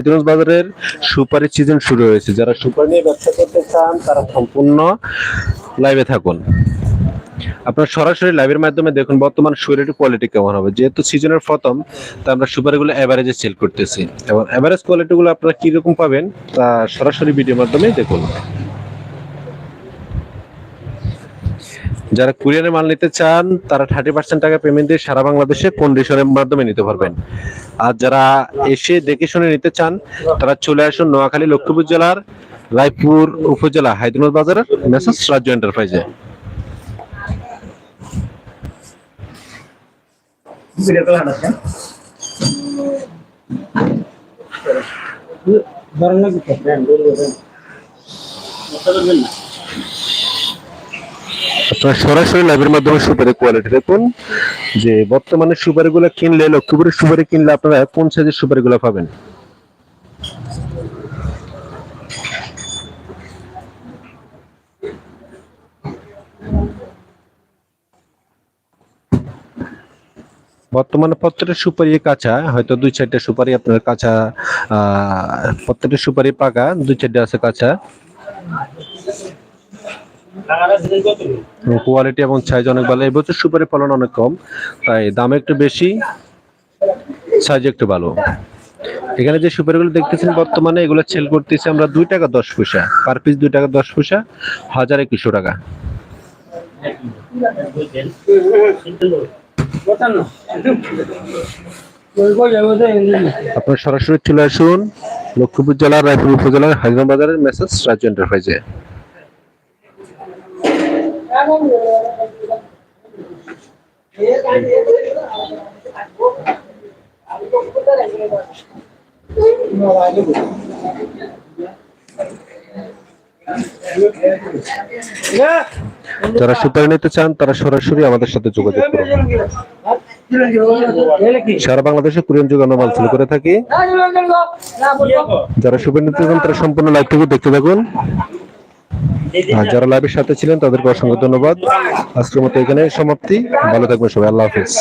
হাজিগঞ্জ বাজারের সুপারি সিজন শুরু হয়েছে। যারা সুপারি নিয়ে ব্যবসা করতে চান, তারা সম্পূর্ণ লাইভে থাকুন। আপনার সরাসরি লাইভের মাধ্যমে দেখুন বর্তমান সুপারির কোয়ালিটি কেমন হবে। যেহেতু সিজনের প্রথম, তা আমরা সুপারিগুলো অ্যাভারেজে সেল করতেছি। এবং অ্যাভারেজ কোয়ালিটিগুলো আপনারা কীরকম পাবেন, তা সরাসরি ভিডিওর মাধ্যমেই দেখুন। যারা কুরিয়ারে মাল নিতে চান, তারা থার্টি পার্সেন্ট টাকা পেমেন্ট দিয়ে সারা বাংলাদেশে কন্ডিশনের মাধ্যমে নিতে পারবেন। আর যারা এসে দেখে শুনে নিতে চান, তারা চলে আসুন নোয়াখালী লক্ষ্মীপুর জেলার রায়পুর উপজেলা, হায়দ্রাবাদ বাজারের মেসেজ রাজ্য এন্টারপ্রাইজে সরাসরি লাইভের মাধ্যমে সুপারি কোয়ালিটি দেখুন, যে বর্তমানে সুপারিগুলো কিনলে, লক্ষ্মীপুরের সুপারি কিনলে আপনারা কোন সাইজের সুপারিগুলো পাবেন? বর্তমানে প্রত্যেকটা সুপারি কাঁচা, হয়তো দুই চারটা সুপারি আপনার কাঁচা প্রত্যেকটা সুপারি পাকা, দুই চারটা আছে কাঁচা। কোয়ালিটি এবং সাইজ অনেক ভালো। এই বছর সুপারি ফলন অনেক কম, তাই দাম একটু বেশি সাইজ একটু ভালো। এখানে যে সুপারিগুলো দেখতেছেন বর্তমানে, এগুলো সেল করতেছি আমরা দুই টাকা দশ পয়সা পার পিস দুই টাকা দশ পয়সা, হাজার একুশশো টাকা। আপনার সরাসরি চলে আসুন লক্ষ্মীপুর জেলার, রায়পুর উপজেলার হাজিরা মেসেজ রাজ্য এন্টারপ্রাইজে যারা সুপারি নিতে চান, তারা সরাসরি আমাদের সাথে যোগাযোগ করুন। সারা বাংলাদেশে কোরিয়ান যোগানো মাল সেল করে থাকি। যারা সুপারি নিতে চান, তারা সম্পূর্ণ লাইভ থেকে দেখতে থাকুন। আর যারা লাইভের সাথে ছিলেন তাদেরকে অসংখ্য ধন্যবাদ। আজকের মতো এখানে সমাপ্তি। ভালো থাকবে সবাই। আল্লাহ হাফিজ।